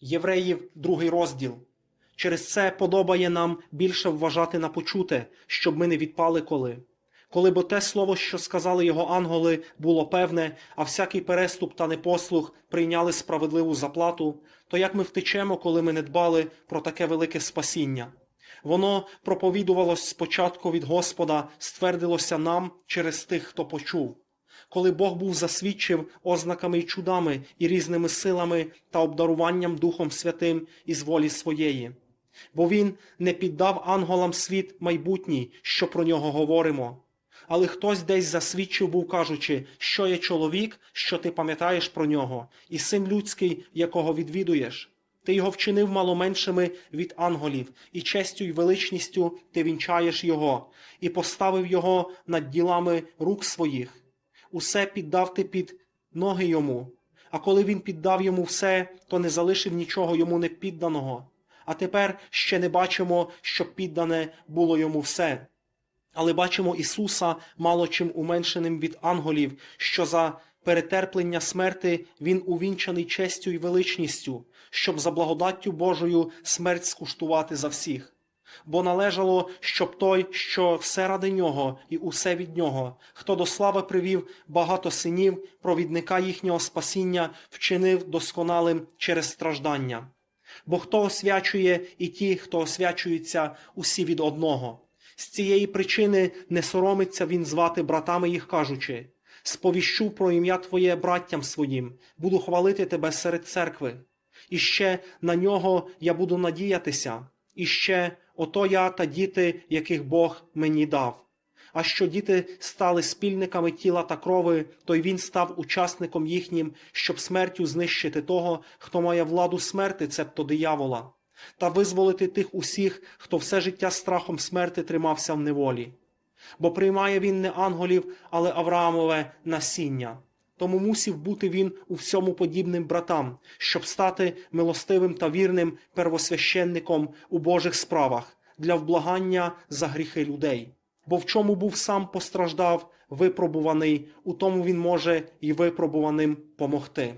Євреїв, другий розділ. Через це подобає нам більше вважати на почуте, щоб ми не відпали коли. Коли бо те слово, що сказали його ангели, було певне, а всякий переступ та непослух прийняли справедливу заплату, то як ми втечемо, коли ми не дбали про таке велике спасіння? Воно проповідувалось спочатку від Господа, ствердилося нам через тих, хто почув. Коли Бог був засвідчив ознаками й чудами і різними силами та обдаруванням Духом Святим із волі своєї. Бо Він не піддав ангелам світ майбутній, що про нього говоримо. Але хтось десь засвідчив був, кажучи, що є чоловік, що ти пам'ятаєш про нього, і син людський, якого відвідуєш. Ти його вчинив маломеншими від ангелів, і честю й величністю ти вінчаєш його, і поставив його над ділами рук своїх. Усе піддав ти під ноги йому. А коли він піддав йому все, то не залишив нічого йому не підданого. А тепер ще не бачимо, щоб піддане було йому все. Але бачимо Ісуса мало чим уменшеним від ангелів, що за перетерплення смерти Він увінчаний честю й величністю, щоб за благодаттю Божою смерть скуштувати за всіх. Бо належало, щоб той, що все ради нього і усе від нього, хто до слави привів багато синів, провідника їхнього спасіння, вчинив досконалим через страждання. Бо хто освячує, і ті, хто освячуються, усі від одного. З цієї причини не соромиться він звати братами їх, кажучи: сповіщу про ім'я Твоє браттям своїм, буду хвалити тебе серед церкви. І ще на нього я буду надіятися, і ще ото я та діти, яких Бог мені дав. А що діти стали спільниками тіла та крови, то й він став учасником їхнім, щоб смертю знищити того, хто має владу смерти, цебто диявола, та визволити тих усіх, хто все життя страхом смерти тримався в неволі. Бо приймає він не ангелів, але Авраамове насіння. Тому мусів бути він у всьому подібним братам, щоб стати милостивим та вірним первосвященником у Божих справах для вблагання за гріхи людей. Бо в чому був сам постраждав, випробуваний, у тому він може і випробуваним помогти.